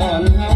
ตอนเฮา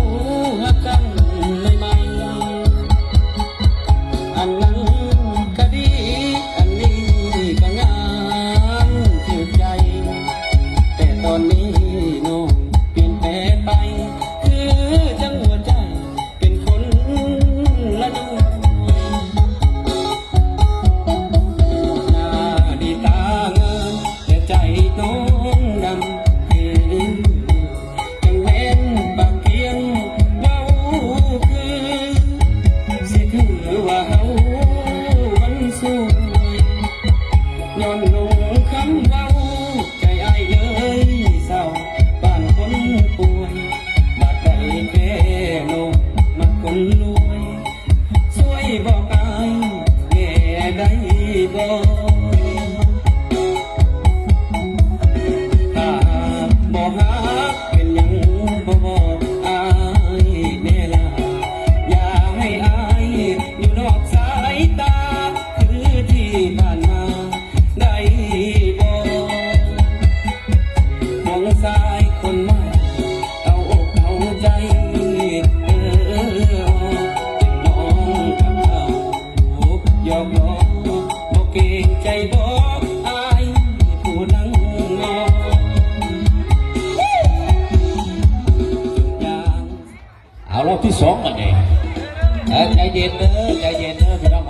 đánh nhau ai ơi sao bạn con buồn? Mà chạy về nô mặt con nuôi. Xuôi vào cái nghe đây bơi เอารอบที่สองกันี่ยใจเย็นเนอะใจเย็นเนอะพี่น้อง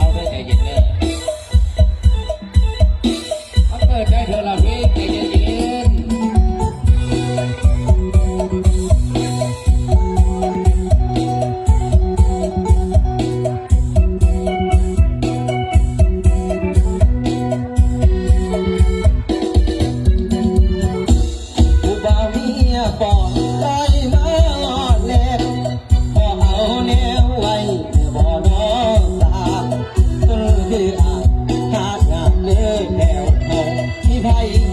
aí.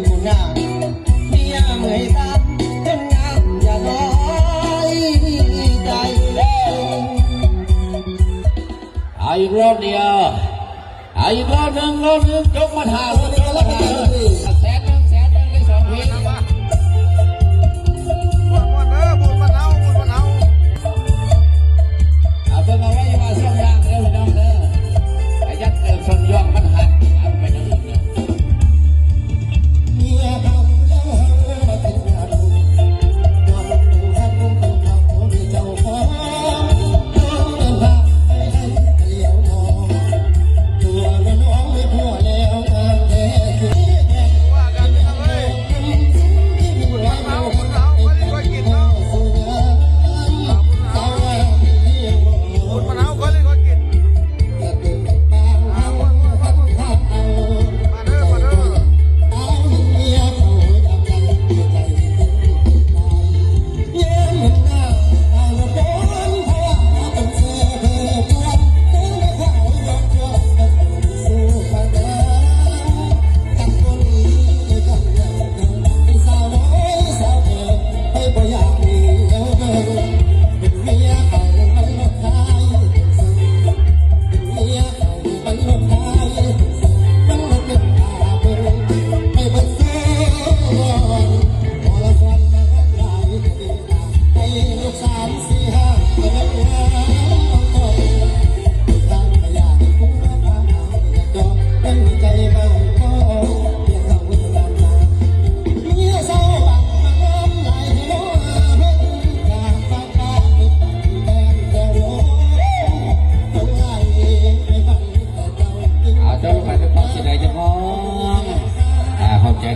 เป็นผู้งามอร์แลนด์แลนกรอบเดียวอีกรอบหนึ่งรอบหนึ่งยกมาถ่ายรอนึ่งมาถ่าย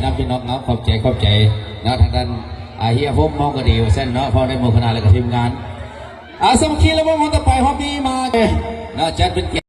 น้ำพี่น้องเนาะขอบใจขอบใจนะทางด้านอาเฮียผมมองก็ดีว่าเส้นเนาะพอได้โมคณะแล้วก็ทีมงานอาสมคีแล้วว่ามอนต่อไปฮอบบี้มาเนาะจัดเป็น